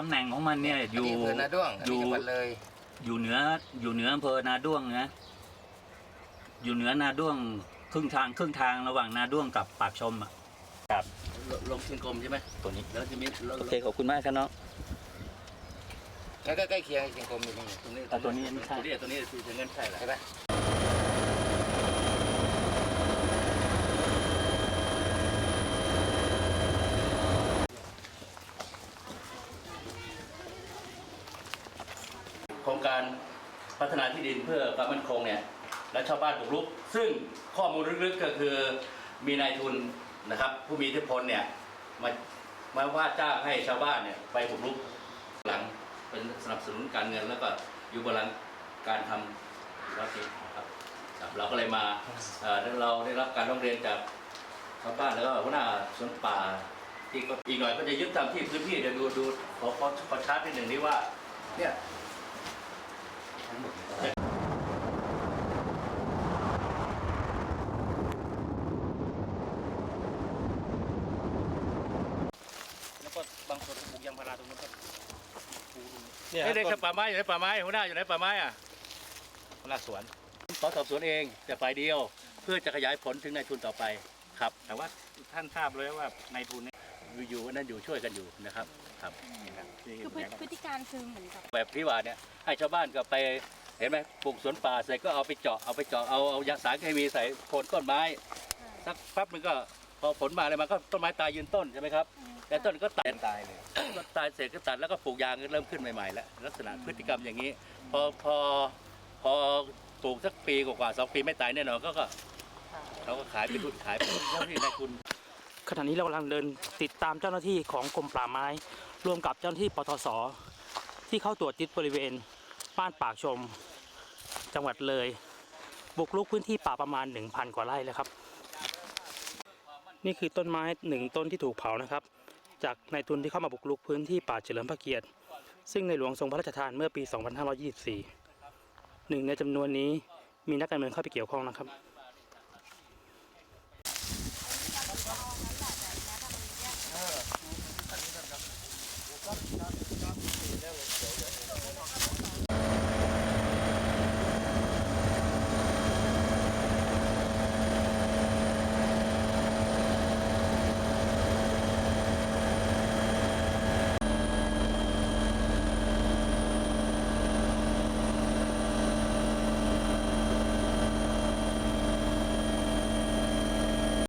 ตำแหน่งของมันเนี่ยอยู่ที่อำเภอนาด้วงอันอยู่นี้จังหวัดเลย อยู่เหนืออยู่เหนืออำเภอนาด้วงนะอยู่เหนือนาด้วงครึ่งทางครึ่งทางระหว่างนาด้วงกับปากชมอะลงเชียงกรมใช่ไหมตัวนี้แล้วจะมีแล้วโอเคขอบคุณมากครับน้องใกล้ใกล้ๆเคียงเชียงกรมอยู่ตรงนี้ตรงนี้แต่ตัวนี้ไม่ใช่ตัวนี้ตัวนี้คือเงินใช่แหละใช่ไหม โครงการพัฒนาที่ดินเพื่อความมั่นคงเนี่ยและชาวบ้านบุกรุก ซึ่งข้อมูลลึกๆก็คือมีนายทุนนะครับผู้มีอิทธิพลเนี่ยมามาว่าจ้างให้ชาวบ้านเนี่ยไปบุกรุกหลังเป็นสนับสนุนการเงินแล้วก็อยู่บนหลังการทำธุรกิจนะครับครับเราก็เลยมาเอ่อเราได้รับการร้องเรียนจากชาวบ้านแล้วก็หัวหน้าสวนป่าที่ก็อีกหน่อยก็จะยึดตามที่พื้นที่เดี๋ยวดูดูขอขอขอชาร์ตนิดหนึ่งนี้ว่าเนี่ย แล้วก็บางส่วนปลูกยางพาราตรงนู้นก็ปลูกเฮ้ยเด็กป่าไม้อยู่ไหนป่าไม้หัวหน้าอยู่ไหนป่าไม้อะพาราสวนขอสอบสวนเองแต่ฝ่ายเดียว เพื่อจะขยายผลถึงนายทุนต่อไปครับ แต่ว่าท่านทราบเลยว่านายทุนเนี่ย อยู่ๆวันนั้นอยู่ช่วยกันอยู่นะครับครับนี่ครับที่คือพฤพฤติการคือเหมือนกับแบบที่ว่าเนี่ยให้ชาวบ้านก็ไปเห็นไหมปลูกสวนป่าเสร็จก็เอาไปเจาะเอาไปเจาะเอาเอายาสารเคมีใส่โคนต้นไม้สักแป๊บมันก็พอผลมาเลยมันก็ต้นไม้ตายยืนต้นใช่ไหมครับแต่ต้นก็ตายตายเลยก็ตายเสร็จก็ตัดแล้วก็ปลูกยางก็เริ่มขึ้นใหม่ๆแล้วลักษณะพฤติกรรมอย่างนี้ พอพอพอปลูกสักปีกว่าๆสองปีไม่ตายแน่นอนก็ก็เขาก็ขายไปทุนขายไปเจ้าที่นายทุน ขณะนี้เรากำลังเดินติดตามเจ้าหน้าที่ของกรมป่าไม้ รวมกับเจ้าหน้าที่ปทศที่เข้าตรวจยึดบริเวณบ้านปากชม จังหวัดเลย บุกรุกพื้นที่ป่าประมาณ 1,000 กว่าไร่แล้วครับ นี่คือต้นไม้หนึ่งต้นที่ถูกเผานะครับ จากนายทุนที่เข้ามาบุกรุกพื้นที่ป่าเฉลิมพระเกียรติ ซึ่งในหลวงทรงพระราชทานเมื่อปี 2524 หนึ่งในจำนวนนี้มีนักการเมืองเข้าไปเกี่ยวข้องนะครับ